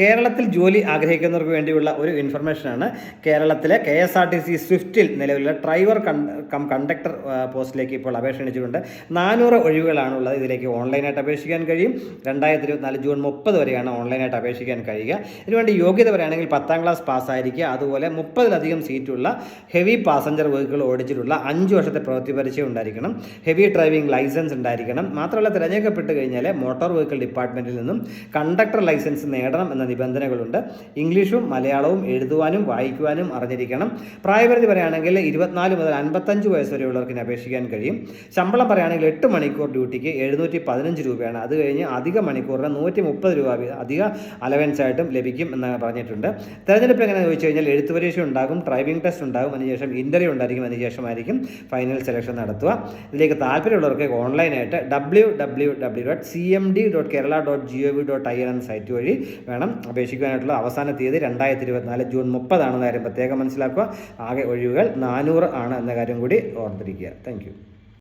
കേരളത്തിൽ ജോലി ആഗ്രഹിക്കുന്നവർക്ക് വേണ്ടിയുള്ള ഒരു ഇൻഫർമേഷനാണ് കേരളത്തിലെ K S R T C സ്വിഫ്റ്റിൽ നിലവിലുള്ള ഡ്രൈവർ കം കണ്ടക്ടർ പോസ്റ്റിലേക്ക് ഇപ്പോൾ അപേക്ഷ ക്ഷണിച്ചിട്ടുണ്ട്. നാനൂറ് ഒഴിവുകളാണുള്ളത് ഇതിലേക്ക് ഓൺലൈനായിട്ട് അപേക്ഷിക്കാൻ കഴിയും. രണ്ടായിരത്തി ഇരുപത്തിനാല് ജൂൺ മുപ്പത് വരെയാണ് ഓൺലൈനായിട്ട് അപേക്ഷിക്കാൻ കഴിയുക. ഇതിനുവേണ്ടി യോഗ്യത പറയുകയാണെങ്കിൽ പത്താം ക്ലാസ് പാസ്സായിരിക്കുക. അതുപോലെ മുപ്പതിലധികം സീറ്റുള്ള ഹെവി പാസഞ്ചർ വെഹിക്കിൾ ഓടിച്ചിട്ടുള്ള അഞ്ച് വർഷത്തെ പ്രവൃത്തി പരിചയം ഉണ്ടായിരിക്കണം. ഹെവി ഡ്രൈവിംഗ് ലൈസൻസ് ഉണ്ടായിരിക്കണം. മാത്രമല്ല തിരഞ്ഞെടുക്കപ്പെട്ട് കഴിഞ്ഞാൽ മോട്ടോർ വെഹിക്കിൾ ഡിപ്പാർട്ട്മെന്റിൽ നിന്നും കണ്ടക്ടർ ലൈസൻസ് നേടണം എന്ന നിബന്ധനകളുണ്ട്. ഇംഗ്ലീഷും മലയാളവും എഴുതുവാനും വായിക്കുവാനും അറിഞ്ഞിരിക്കണം. പ്രായപരിധി പറയുകയാണെങ്കിൽ ഇരുപത്തിനാല് മുതൽ അൻപത്തഞ്ച് വയസ്സ് വരെയുള്ളവർക്ക് അപേക്ഷിക്കാൻ കഴിയും. ശമ്പളം പറയുകയാണെങ്കിൽ എട്ട് മണിക്കൂർ ഡ്യൂട്ടിക്ക് എഴുന്നൂറ്റി പതിനഞ്ച് രൂപയാണ്. അത് കഴിഞ്ഞ് അധിക മണിക്കൂറിന് നൂറ്റി മുപ്പത് രൂപ അധിക അലവൻസ് ആയിട്ടും ലഭിക്കും എന്ന് പറഞ്ഞിട്ടുണ്ട്. തെരഞ്ഞെടുപ്പ് എങ്ങനെ ചോദിച്ചു കഴിഞ്ഞാൽ എഴുത്ത് പരീക്ഷ ഉണ്ടാകും ഡ്രൈവിംഗ് ടെസ്റ്റ് ഉണ്ടാകും അതിനുശേഷം ഇന്റർവ്യൂ ഉണ്ടായിരിക്കും അതിനുശേഷമായിരിക്കും ഫൈനൽ സെലക്ഷൻ നടത്തുക. ഇതിലേക്ക് താല്പര്യമുള്ളവർക്ക് ഓൺലൈനായിട്ട് W W W dot C M D dot Kerala dot G O V dot I N site വഴി വേണം അപേക്ഷിക്കാനായിട്ടുള്ള അവസാന തീയതി രണ്ടായിരത്തി ഇരുപത്തിനാല് ജൂൺ മുപ്പതാണെന്ന കാര്യം പ്രത്യേകം മനസ്സിലാക്കുക. ആകെ ഒഴിവുകൾ നാനൂറ് ആണ് എന്ന കാര്യം കൂടി ഓർത്തിരിക്കുക. താങ്ക്